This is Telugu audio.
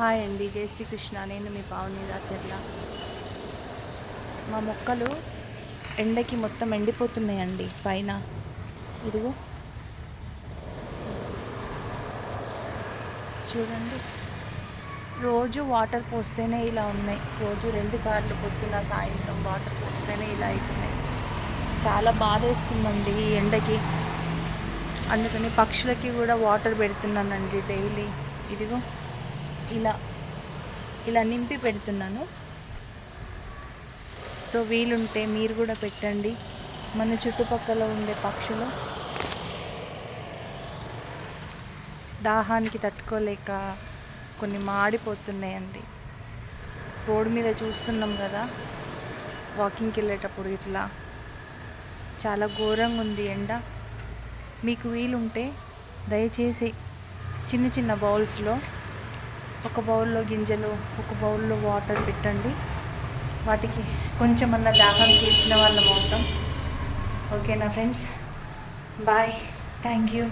హాయ్ అండి. జై శ్రీకృష్ణ. నేను మీ పావని రాచర్ల మా మొక్కలు ఎండకి మొత్తం ఎండిపోతున్నాయండి. పైన ఇదిగో. చూడండి. రోజు వాటర్ పోస్తేనే ఇలా ఉన్నాయి. రోజు రెండు సార్లు పొద్దున సాయంత్రం వాటర్ పోస్తేనే ఇలా అవుతున్నాయి చాలా బాధ వేస్తుందండి ఈ ఎండకి. అందుకని పక్షులకి కూడా వాటర్ పెడుతున్నానండి డైలీ. ఇదిగో. ఇలా ఇలా నింపి పెడుతున్నాను. సో వీలుంటే మీరు కూడా పెట్టండి. మన చుట్టుపక్కల ఉండే పక్షులు. దాహానికి తట్టుకోలేక కొన్ని మాడిపోతున్నాయండి. రోడ్డు మీద చూస్తున్నాం కదా వాకింగ్కి వెళ్ళేటప్పుడు ఇట్లా. చాలా ఘోరంగా ఉంది ఎండ. మీకు వీలుంటే దయచేసి చిన్న చిన్న బౌల్స్లో ఒక బౌల్లో గింజలు ఒక బౌల్లో వాటర్ పెట్టండి. వాటికి కొంచెం అన్న దాహం తీర్చిన వాళ్ళం అవుతాం. ఓకేనా ఫ్రెండ్స్? బాయ్. Thank you.